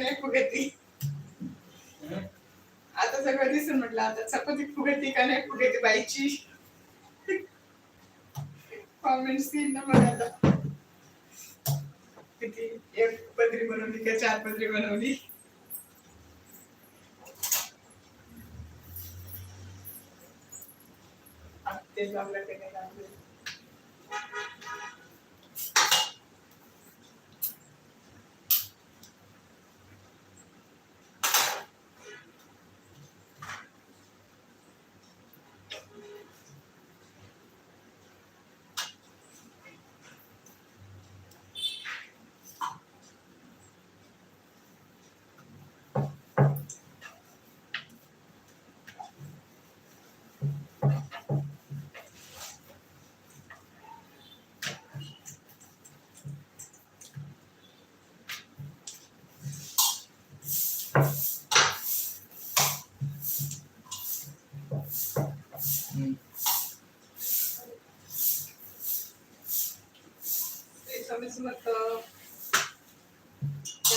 नाही फुगती. आता सगळं दिसून म्हटलं आता चपाती फुगती का नाही फुगती बाईची? कॉमेंट्स येईल ना मग आता. किती? एक पदरी बनवली का चार पदरी बनवली? ते लावलं ते नाही लावलं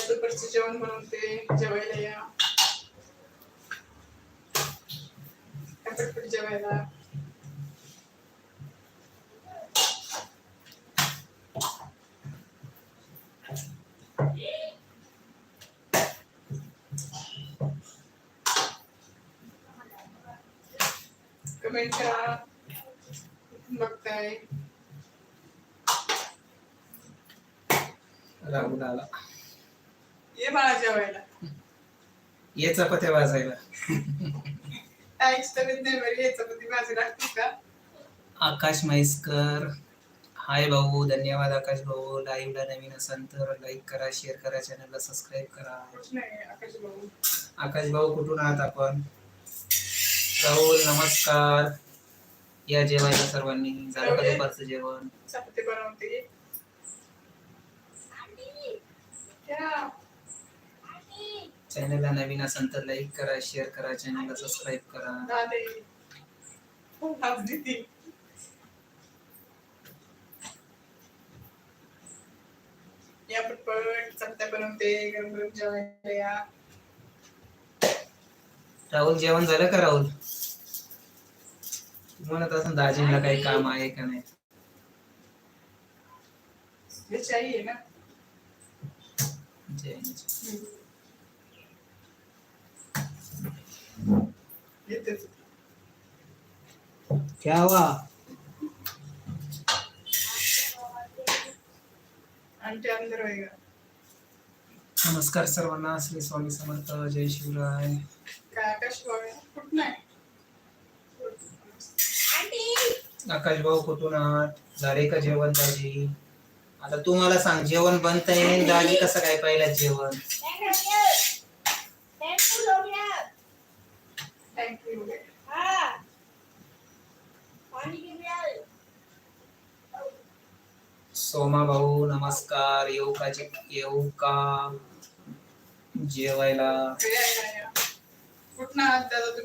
दुपारचं जेवण बनवते जेवायला या जेवायला कमेंट करा कुठून बघताय आला. ये बाळा जेवायला ये चपात्या वाजायला ताईची तब्येत नाही बरी? आहे चपाती भाजी लागते का? आकाश म्हैसकर. हाय भाऊ धन्यवाद आकाश भाऊ. लाईव्हला नवीन असाल तर लाईक करा शेअर करा चॅनलला सबस्क्राईब करा. कुछ नाही आकाश भाऊ? आकाश भाऊ कुठून आहात आपण? राहुल नमस्कार. या जेवायला सर्वांनी. झालं का दुपारचं जेवण चपाती बनवते क्या चॅनलला नवीन असाल तर लाईक करा शेअर करा चॅनलला सबस्क्राईब करा. या पटपट चपात्या बनवते गरम गरम जेवायला या. राहुल जेवण झालं का राहुल? म्हणत असं दाजींना काही काम आहे का नाही? ना. जय येतेच क्या हुआ? आंटी अंदर होएगा। नमस्कार सर्वांना श्री स्वामी समर्थ जय शिवराय। काय आकाश भाऊ आहे? कुठं नाही आकाश भाऊ कुठून आहात झाले का जेवण दाजी। आता तू मला सांग जेवण बनतंय दाजी कसं काय पहिलं जेवण? सोमा भाऊ नमस्कार येऊ का येऊ का? जेवायला.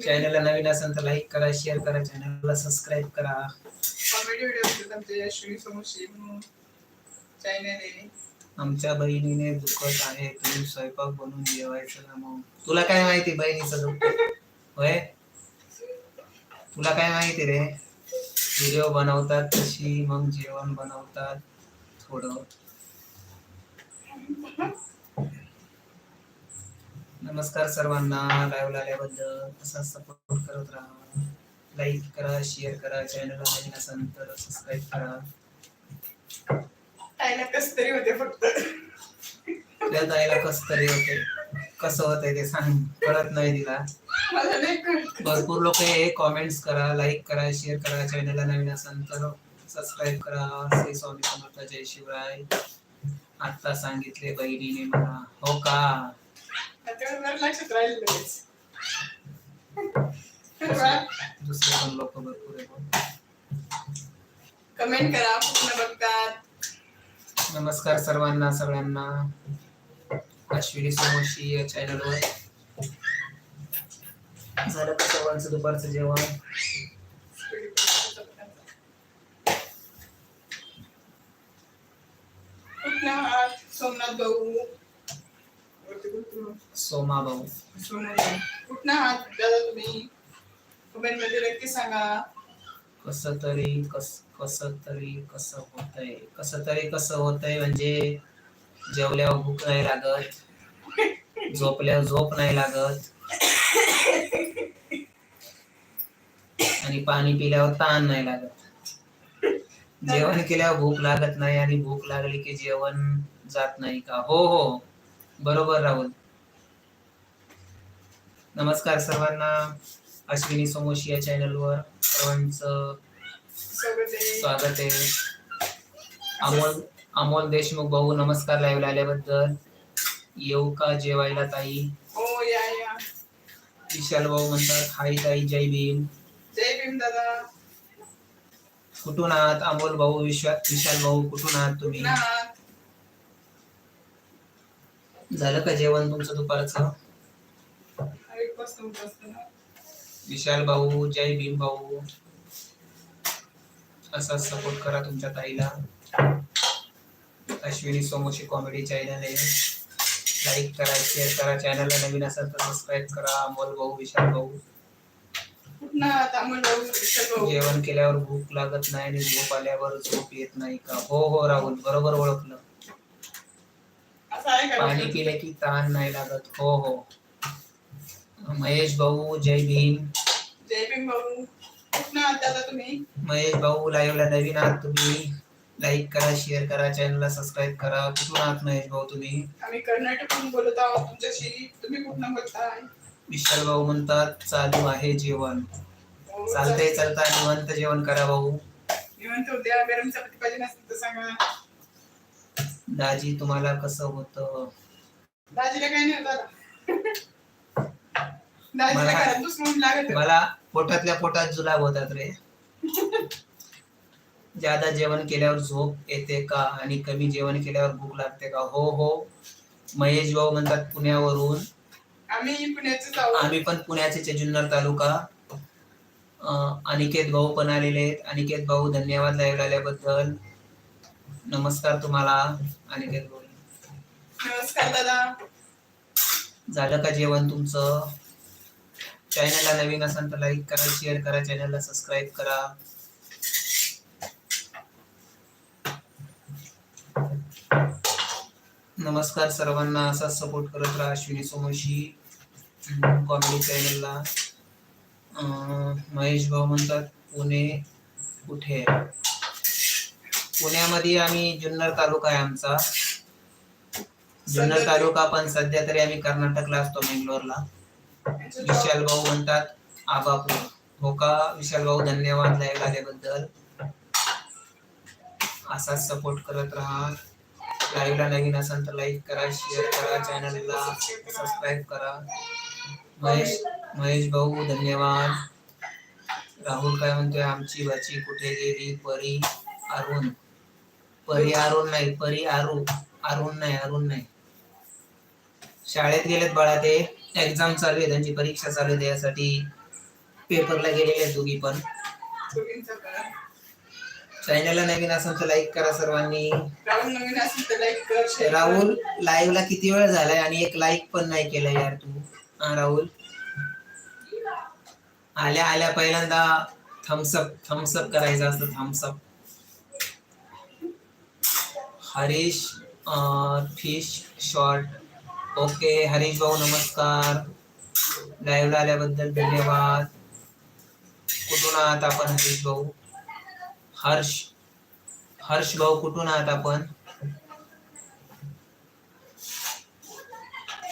चॅनलला नवीन असेल तर लाईक करा शेअर करा चॅनलला सबस्क्राईब करा. आमच्या बहिणीने दुखत आहे तुम्ही स्वयंपाक बनवून जेवायचं ना मग. तुला काय माहिती बहिणीचं दुःख होय? तुला काय माहिती रे? व्हिडिओ बनवतात तशी मग जेवण बनवतात थोडं. नमस्कार सर्वांना लाईव्ह आल्याबद्दल असा सपोर्ट करत राहा. लाईक करा शेअर करा चॅनलला नवीन असाल तर सबस्क्राईब करा. ताईला कस तरी होते फक्त. त्या ताईला कस तरी होते. कसं होतंय ते सांग. कळत नाही तिला. मला नाही कळत. भरपूर लोक हे कॉमेंट्स करा लाईक करा शेअर करा चॅनलला नवीन असाल तर सबस्क्राईब करा. श्री स्वामी समर्थ जय शिवराय. आता सांगितले बहिणीने मला. हो का? लक्षात राहील लगेच. दुसरे पण लोक भरपूर आहेत. कमेंट करा कुठलं बघतात? नमस्कार सर्वांना सगळ्यांना. अश्विनी सोमोशी या चॅनलवर झालं का सर्वांचं दुपारचं जेवण? सोमनाथ भाऊ? सोमा भाऊ. भाऊ. कुठला आहात? दादा तुम्ही. कमेंटमध्ये नक्की सांगा. कस तरी कस कस तरी कस होतय? कस तरी कस होतय म्हणजे जेवल्यावर भूक नाही लागत झोपल्यावर झोप नाही लागत आणि पाणी पिल्यावर ताण नाही लागत. जेवण केल्यावर भूक लागत नाही आणि भूक लागली की जेवण जात नाही का? हो हो. बरोबर राहुल. नमस्कार सर्वांना. अश्विनी सोमोशी या चॅनलवर सर्वांचं स्वागत आहे. अमोल अमोल देशमुख भाऊ नमस्कार लाईव्ह आल्याबद्दल. येऊ का जेवायला ताई? हो या या. विशाल भाऊ म्हणतात हाय ताई जय भीम. जय भीम दादा. कुठून आहात? अमोल भाऊ विश्वा विशाल भाऊ कुठून आहात तुम्ही? झालं का जेवण तुमचं दुपारचं? विशाल भाऊ जय भीम भाऊ. असा सपोर्ट करा तुमच्या ताईला. अश्विनी सोमोशी कॉमेडी चॅनल आहे. लाईक करा शेअर करा चॅनलला नवीन असेल तर सबस्क्राईब करा. अमोल भाऊ विशाल भाऊ. जेवण केल्यावर भूक लागत नाही आणि झोप आल्यावर झोप येत नाही का? हो हो राहुल. बरोबर ओळखलं. पाणी पिले की ताण नाही लागत. हो हो. महेश भाऊ जय भीम. जय भीम भाऊ. आहात दादा तुम्ही. महेश भाऊ लाईव्हला नवीन आहात तुम्ही. लाईक करा शेअर करा चॅनलला सबस्क्राईब करा. कुठून आहात महेश भाऊ तुम्ही? आम्ही कर्नाटकहून बोलत आहोत तुमच्याशी. तुम्ही कुठनं बोलताय? विशाल भाऊ म्हणतात चालू आहे जेवण. हो, चालतंय चालता निवंत जेवण करा भाऊ. निवंत उद्या गरम चपाती पाहिजे नसतील तर सांगा. दाजी तुम्हाला कसं होतं? दाजीला काही नाही दादा. दाजीला मला- घरात दुसरून लागत मला पोटातल्या पोटात जुलाब होतात रे. ज्यादा जेवण केल्यावर झोप येते का आणि कमी जेवण केल्यावर भूक लागते का? हो हो. महेश भाऊ म्हणतात पुण्यावरून. आम्ही पण पुण्याचे जुन्नर तालुका. अनिकेत भाऊ पण आलेले आहेत. अनिकेत भाऊ धन्यवाद लाईव्ह आल्याबद्दल. नमस्कार तुम्हाला अनिकेत भाऊ. नमस्कार दादा. झालं का जेवण तुमचं? चॅनलला नवीन असाल तर लाईक करा शेअर करा चॅनलला सबस्क्राईब करा. नमस्कार सर्वांना असा सपोर्ट करत राहा अश्विनी सोमोशी कॉमेडी चॅनलला महेश भाऊ म्हणतात पुणे कुठे? पुण्यामध्ये आम्ही जुन्नर तालुका आहे आमचा. जुन्नर तालुका पण सध्या तरी आम्ही कर्नाटकला असतो बेंगलोरला. विशाल भाऊ म्हणतात आबापूर हो का? विशाल भाऊ धन्यवाद लाईव्ह आल्याबद्दल असाच सपोर्ट करत राहा. लाईव्हला नवीन असाल तर लाईक करा शेअर करा चॅनलला सबस्क्राईब करा. महेश महेश भाऊ धन्यवाद. राहुल काय म्हणतोय? आमची बाची कुठे गेली? परी अरुण. परी अरुण नाही परी आरू. अरुण नाही अरुण नाही. शाळेत गेलेत बाळा ते. एक्झाम चालू आहे त्यांची परीक्षा चालू आहे त्यासाठी पेपरला गेलेले आहेत दोघी पण. चॅनलला नवीन असेल तर लाईक करा सर्वांनी. राहुल नवीन असेल तर लाईक कर share कर. राहुल लाईव्ह ला किती वेळ झालाय आणि एक लाईक पण नाही केलं यार तू. हा राहुल. आल्या आल्या पहिल्यांदा थम्सअप थम्सअप करायचं असतं thumbs up Harish fish short okay Harish भाऊ नमस्कार. लाईव्हला आल्याबद्दल धन्यवाद. कुठून आहात आपण हरीश भाऊ? हर्ष. हर्ष भाऊ कुठून आहात आपण?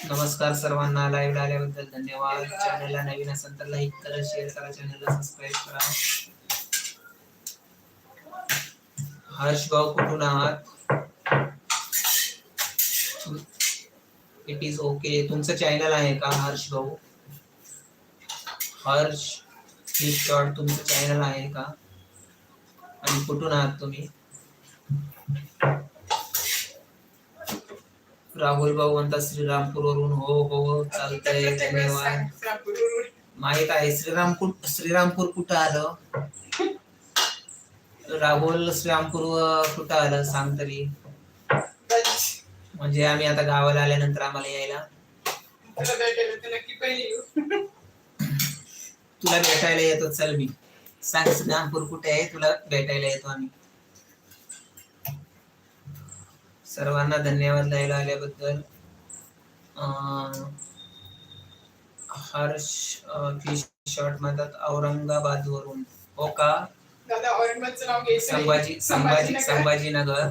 नमस्कार सर्वांना. लाईव्ह आल्याबद्दल धन्यवाद. चॅनलला नवीन असेल तर लाईक करा शेअर करा चॅनलला सबस्क्राईब करा. हर्ष भाऊ कुठून आहात? इट इज ओके तुमचं चॅनल आहे का हर्ष भाऊ? हर्ष फिश शॉट तुमचं चॅनल आहे का? आणि कुठून आहात तुम्ही? राहुल भाऊ म्हणतात श्रीरामपूरवरून. हो हो, हो चालतंय. धन्यवाद. माहीत आहे श्रीरामपूर श्रीरामपूर कुठं आलं? राहुल श्रीरामपूर कुठं आलं? सांग तरी. म्हणजे आम्ही आता गावाला आल्यानंतर आम्हाला यायला. तुला भेटायला येतो चल मी. सांग श्रीरामपूर कुठे आहे तुला भेटायला येतो आम्ही. सर्वांना धन्यवाद द्यायला आल्याबद्दल. हर्ष फिश शॉट म्हणतात औरंगाबाद वरून हो का. संभाजी संभाजी संभाजीनगर.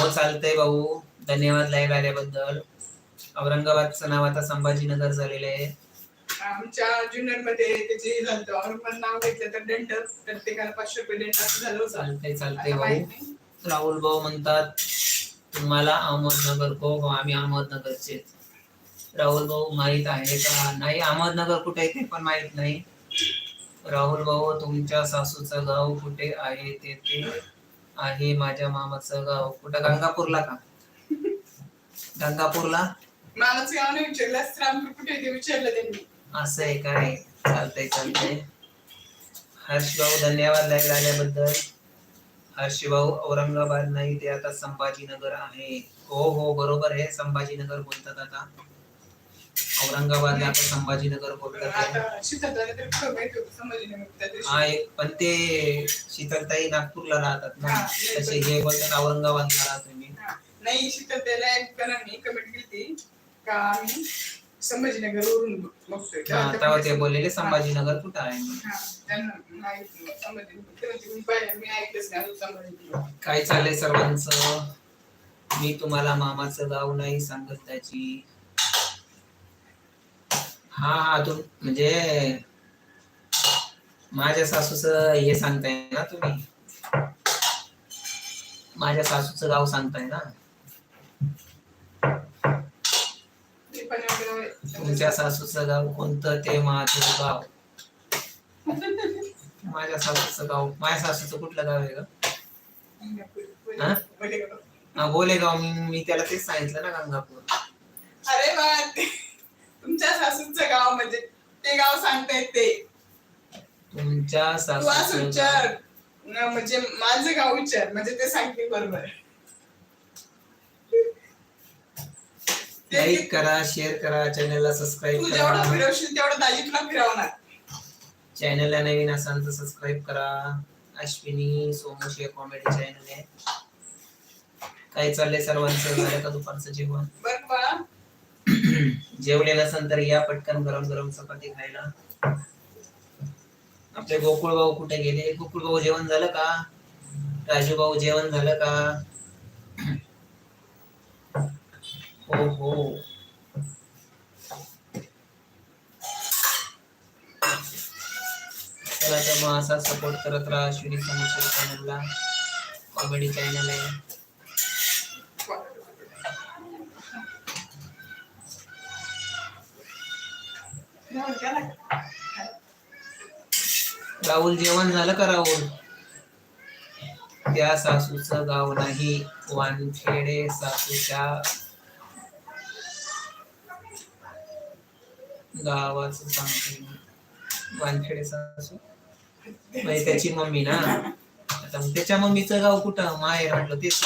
हो चालतंय भाऊ. धन्यवाद लाईव्ह आल्याबद्दल. औरंगाबादचं नाव आता संभाजीनगर झालेलं आहे. आमच्या ज्युनियरमध्ये त्याचे झालं होतं. औरंगाबाद नाव घेतलं तर दंड प्रत्येकाला पाचशे रुपये दंड असं झालं होतं. चालतंय चालतंय आता भाऊ. नाही. राहुल भाऊ म्हणतात तुम्हाला अहमदनगर हो हो आम्ही अहमदनगरचे. राहुल भाऊ माहीत आहे का? नाही अहमदनगर कुठे आहे ते पण माहीत नाही. राहुल भाऊ तुमच्या सासूचं गाव कुठे आहे ते ते आहे माझ्या मामाचं गाव. कुठं? गंगापूरला का? गंगापूरला? मामाचं गाव नाही विचारलं श्रामपूर कुठे आहे ते विचारलं त्यांनी. असं आहे काय? चालतंय चालतंय. हर्ष भाऊ धन्यवाद लाईव्ह आल्याबद्दल हर्ष भाऊ औरंगाबाद नाही ते आता संभाजीनगर आहे. हो हो बरोबर आहे. संभाजीनगर बोलतात आता. औरंगाबाद आता संभाजीनगर दिवशी. हा एक पण ते शीतलताई नागपूरला राहतात ना. तसे हे बोलतात औरंगाबादला राहतो मी. नाही शीतल त्याला एक जणांनी कमेंट केली का आम्ही संभाजीनगर वरून बघतोय तेव्हा ते बोललेले संभाजीनगर कुठं आहे. हा, काय चाललंय सर्वांचं मी तुम्हाला मामाचं गाव नाही सांगत त्याची हा हा तू म्हणजे माझ्या सासूच हे सांगताय ना तुम्ही. माझ्या सासूचं गाव सांगताय ना. तुमच्या सासूचं गाव कोणतं ते माझं गाव. माझ्या सासूचं गाव माझ्या सासूचं कुठलं गाव आहे का हा? हा, बोलेगाव मी त्याला तेच सांगितलं ना गंगापूर. अरे तुमच्या सासूचं गाव म्हणजे ते गाव सांगतायत ते. तुमच्या तू असं सासूचं विचार गाव. न, म्हणजे माझं गाव विचार म्हणजे ते सांगते बरोबर. ते- लाईक करा शेअर करा चॅनलला सबस्क्राईब तू जेवढं करा फिरवशील तेवढं दाजी तुला फिरवणार. चॅनलला नवीन असाल तर सबस्क्राईब करा. अश्विनी सोमोशी कॉमेडी चॅनल आहे. काय चाललंय सर्वांचं? झालं का दुपारचं जेवण? बर बा जेवले नसेल तर या पटकन गरम गरम चपाती खायला. आपले गोकुळ भाऊ कुठे गेले? गोकुळ भाऊ जेवण झालं का? राजू भाऊ जेवण झालं का? हो हो. चला तर मग असा सपोर्ट करत राहा अश्विनी समुद्र कॉमेडी चॅनल आहे जेवण केलं का? राहुल जेवण झालं का राहुल? त्या सासूच गाव नाही वानखेडे सासूच्या गावाचं सांगते वानखेडे सासू? म्हणजे त्याची मम्मी ना? आता मग त्याच्या मम्मीचं गाव कुठं? माहेर म्हटलं तेच.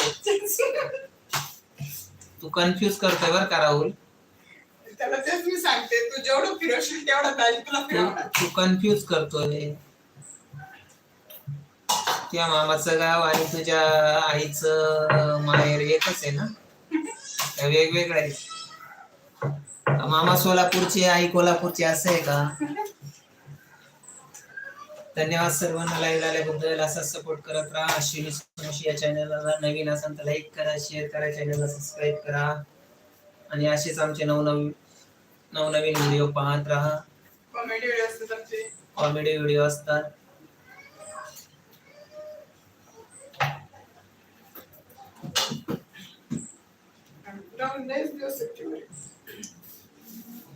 तू कन्फ्युज करतोय बर का राहुल? त्याला तेच मी सांगते तू जेवढं फिरवशील तेवढं दाजी तुला फिरवणार. तू कन्फ्युज करतोय. त्या मामाचं गाव आणि तुझ्या आईचं माहेर एकच आहे ना? वेगवेगळं आहे मामा सोलापूरची आई कोल्हापूरची असं आहे का? धन्यवाद सर्वांना लाईव्ह आल्याबद्दल. असा सपोर्ट करत राहा. सोमशी या चॅनलला नवीन असाल तर लाईक करा शेअर करा चॅनलला सबस्क्राईब करा. आणि असेच आमचे नवनवीन नवनवीन व्हिडिओ पाहत राहा. कॉमेडी व्हिडिओ असतात. आमचे कॉमेडी व्हिडिओ असतात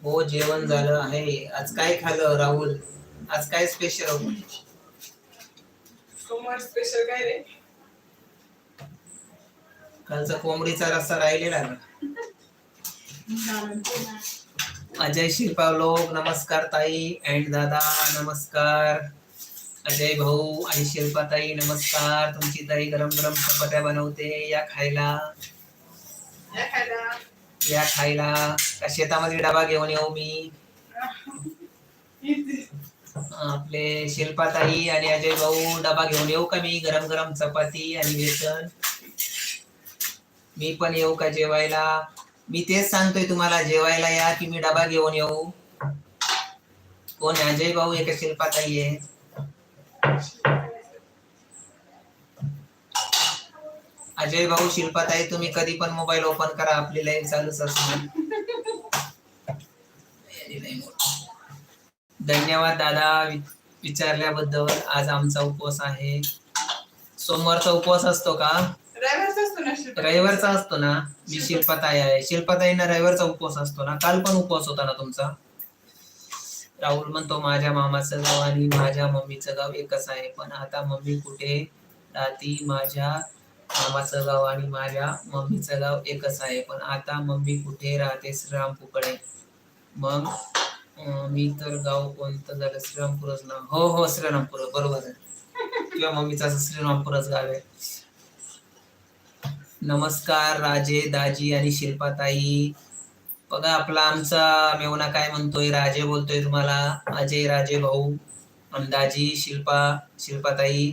हो जेवण झालं आहे. आज काय खाल्लं राहुल? आज काय स्पेशल होतं स्पेशल काय रे? कालचा कोंबडीचा रस्सा राहिलेला ना. अजय शिल्पा लोक नमस्कार ताई अँड दादा नमस्कार. अजय भाऊ आणि शिल्पा ताई नमस्कार. तुमची ताई गरम गरम चपात्या बनवते या खायला. या खायला. का शेतामध्ये डबा घेऊन येऊ मी. आपले शिल्पाताई आणि अजय भाऊ डबा घेऊन येऊ का मी? गरम गरम चपाती आणि बेसन. मी पण येऊ का जेवायला? मी तेच सांगतोय तुम्हाला जेवायला या की मी डबा घेऊन येऊ. कोण अजय भाऊ एका का शिल्पाताई आहे? अजय भाऊ शिल्पाताई तुम्ही कधी पण मोबाईल ओपन करा आपली लाईव्ह चालूच असणार. धन्यवाद दादा विचारल्याबद्दल. आज आमचा उपवास आहे. सोमवारचा उपवास असतो का? रविवारचा असतो ना शिल्पा? रविवारचा असतो ना. मी शिल्पाताई आहे. शिल्पाताईंना रविवारचा उपवास असतो ना. काल पण उपवास होता ना तुमचा? राहुल म्हणतो माझ्या मामाचं गाव आणि माझ्या मम्मीचं गाव एकच आहे. पण आता मम्मी कुठे राहती? माझ्या मामाचं गाव आणि माझ्या मम्मीचं गाव एकच आहे. पण आता मम्मी कुठे राहते? श्रीरामपूरकडे. मग अं, मी तर गाव कोणतं झालं? श्रीरामपूरच ना. हो हो श्रीरामपूर. बरोबर आहे. किंवा मम्मीचं असं श्रीरामपूरच गाव आहे. नमस्कार राजे दाजी आणि शिल्पाताई. बघा आपला आमचा मेवना काय म्हणतोय? राजे बोलतोय तुम्हाला. अजय राजे भाऊ आणि दाजी शिल्पा शिल्पाताई.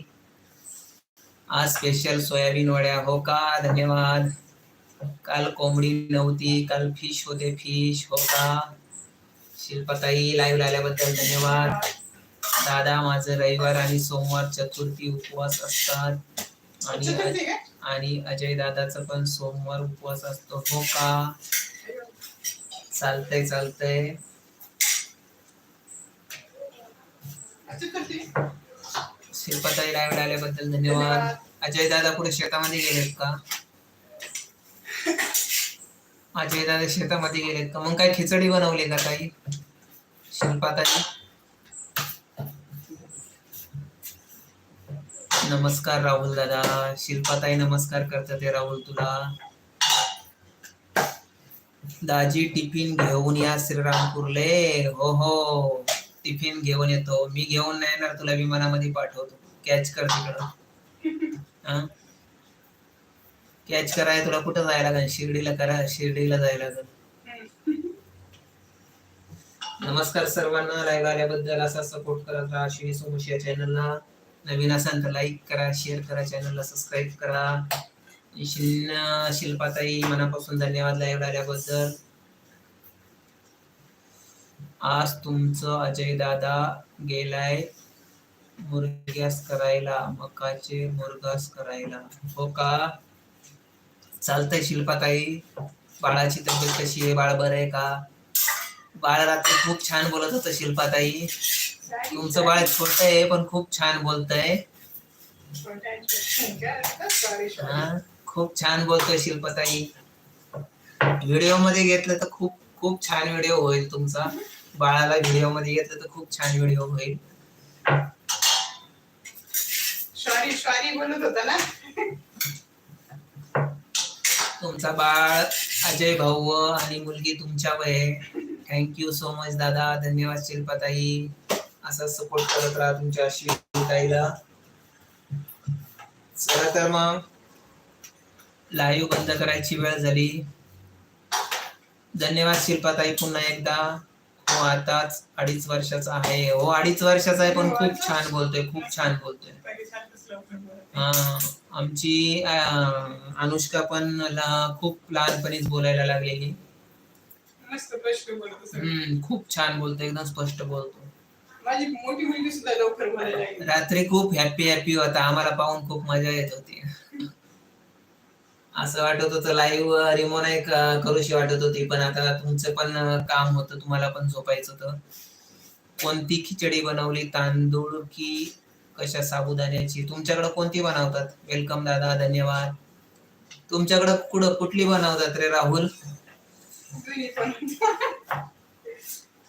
आज स्पेशल सोयाबीन वड्या. हो का? धन्यवाद. काल कोंबडी नव्हती काल फिश होते फिश हो का? शिल्पाताई लाईव्ह आल्याबद्दल धन्यवाद. दादा माझं रविवार आणि सोमवार चतुर्थी उपवास असतात. आणि आणि अजय दादाचा पण सोमवार उपवास असतो हो का? चालतंय चालतंय. शिल्पाताई लाईव्ह आल्याबद्दल धन्यवाद. अजय दादा कुठे शेतामध्ये गेलेत का? अजय दादा शेतामध्ये गेलेत का? मग काय खिचडी बनवली का काही शिल्पाताई नमस्कार राहुल दादा. शिल्पाताई नमस्कार करतात ते राहुल तुला. दाजी टिफिन घेऊन या श्रीरामपूरले. हो हो. टिफिन घेऊन येतो. मी घेऊन नाही येणार तुला विमानामध्ये पाठवतो. कॅच कर तिकडं. कॅच कराय तुला कुठं जायला लागेल शिर्डीला करा. शिर्डीला जायला लागेल नमस्कार सर्वांना. लाईव्ह आल्याबद्दल असा सपोर्ट करत राहा. श्री सोमुश या चॅनलला नवीन असाल तर लाईक करा शेअर करा चॅनलला सबस्क्राईब करा. शिल शिल्पाताई मनापासून धन्यवाद लाईव्ह आल्याबद्दल आज तुमचं अजय दादा गेलाय मुरग्यास करायला मकाचे मुरगास करायला. हो का? चालतंय शिल्पाताई. बाळाची तब्येत कशी आहे? बाळ बरं आहे का? बाळ रात्री खूप छान बोलत होतं शिल्पाताई. तुमचं बाळ छोट आहे पण खूप छान बोलतय. छोटा आहे. हा खूप छान बोलतोय शिल्पताई. व्हिडिओमध्ये घेतलं तर खूप खूप छान व्हिडिओ होईल तुमचा. बाळाला व्हिडिओमध्ये घेतलं तर खूप छान व्हिडिओ होईल. बोलत होता ना? तुमचा बाळ अजय भाऊ आणि मुलगी तुमच्या वय. थँक्यू सो मच दादा. धन्यवाद शिल्पाताई. असा सपोर्ट करत राहा तुमच्या शिल्पाताईला चला तर मग. लाईव्ह बंद करायची वेळ झाली. धन्यवाद शिल्पाताई पुन्हा एकदा. हो आताच अडीच वर्षाचा आहे. हो अडीच वर्षाचा आहे पण खूप छान बोलतोय खूप छान बोलतोय. हा, आमची अनुष्का पण खूप लहानपणीच बोलायला लागलेली. खूप छान बोलतो एकदम स्पष्ट बोलतो. माझी मोठी मुलगी सुद्धा लवकर लागली. रात्री खूप हॅपी हॅपी होता. आम्हाला पाहून खूप मजा येत होती. असं वाटत होतं लाईव्ह रिमो नाही करूशी वाटत होती पण आता तुमचं पण काम होतं. तुम्हाला पण झोपायचं होतं. कोणती खिचडी बनवली? तांदूळ की कशा साबुदाण्याची? तुमच्याकडे कोणती बनवतात? वेलकम दादा धन्यवाद. तुमच्याकडं कुठं कुठली बनवतात रे राहुल तुझी पण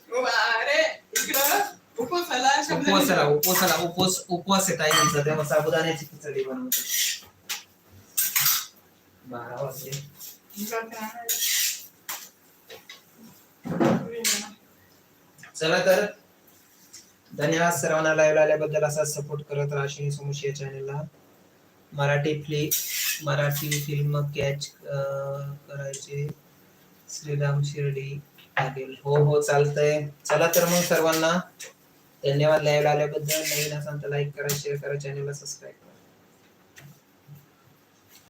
अरे इकडं उपवासाला उपवासाला उपवास उपवास आहे ताईंचा तेव्हा साबुदाण्याची खिचडी बनवतात बारा वाजले. चला तर. धन्यवाद सर्वांना लाईव्ह आल्याबद्दल असा सपोर्ट करत राहा शिनी समोशी या चॅनेलला मराठी फ्ली मराठी फिल्म कॅच करायचे. श्रीराम शिर्डी लागेल. हो हो चालतंय. चला तर मग सर्वांना. धन्यवाद लाईव्ह आल्याबद्दल. नवीन असाल तर लाईक करा शेअर करा चॅनलला सबस्क्राईब